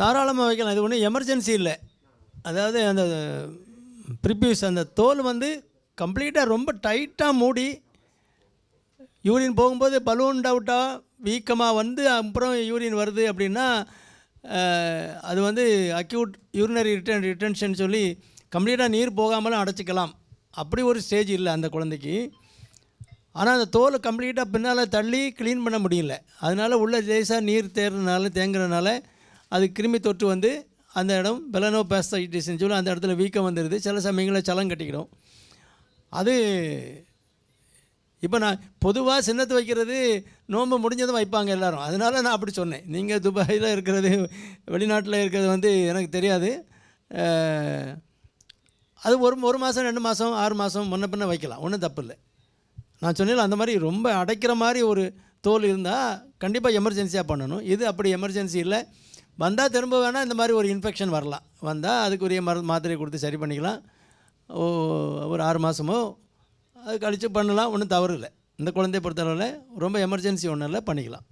தாராளமாக வைக்கலாம். இது ஒன்றும் எமர்ஜென்சி இல்லை. அதாவது அந்த ப்ரிப்யூஸ் அந்த தோல் வந்து கம்ப்ளீட்டாக ரொம்ப டைட்டாக மூடி யூரின் போகும்போது பலூன் டவுட்டாக வீக்கமாக வந்து அப்புறம் யூரின் வருது அப்படின்னா அது வந்து அக்யூட் யூரினரி ரிட்டன் ரிட்டன்ஷன் சொல்லி கம்ப்ளீட்டாக நீர் போகாமலும் அடைச்சிக்கலாம். அப்படி ஒரு ஸ்டேஜ் இல்லை அந்த குழந்தைக்கு. ஆனால் அந்த தோலை கம்ப்ளீட்டாக பின்னால் தள்ளி க்ளீன் பண்ண முடியல. அதனால் உள்ளே லேசாக நீர் தேர்றதுனால தேங்குறதுனால அது கிருமி தொற்று வந்து அந்த இடம் பெலனோ பேஸ்டைட்டிஸ்ன்னு சொல்லி அந்த இடத்துல வீக்கம் வந்துடுது சில சமயங்களில் சலம் கட்டிக்கிடும் அது இப்போ நான் பொதுவாக சின்னத்து வைக்கிறது நோன்பு முடிஞ்சதும் வைப்பாங்க எல்லோரும். அதனால நான் அப்படி சொன்னேன். நீங்கள் துபாயில் இருக்கிறது வெளிநாட்டில் இருக்கிறது வந்து எனக்கு தெரியாது. அது ஒரு ஒரு மாதம் ரெண்டு மாதம் ஆறு மாதம் முன்ன பின்ன வைக்கலாம். ஒன்றும் தப்பு இல்லை. நான் சொன்னேன் அந்த மாதிரி ரொம்ப அடைக்கிற மாதிரி ஒரு தோல் இருந்தால் கண்டிப்பாக எமர்ஜென்சியாக பண்ணணும். இது அப்படி எமர்ஜென்சி இல்லை. வந்தால் திரும்ப வேணால் இந்த மாதிரி ஒரு இன்ஃபெக்ஷன் வரலாம் வந்தால் அதுக்குரிய மருந்து மாத்திரை கொடுத்து சரி பண்ணிக்கலாம். ஓ ஒரு ஆறு மாதமோ அது கழித்து பண்ணலாம் ஒன்றும் தவறு இல்லை. இந்த குழந்தைய பொறுத்தளவில் ரொம்ப எமர்ஜென்சி ஒன்றும் இல்லை பண்ணிக்கலாம்.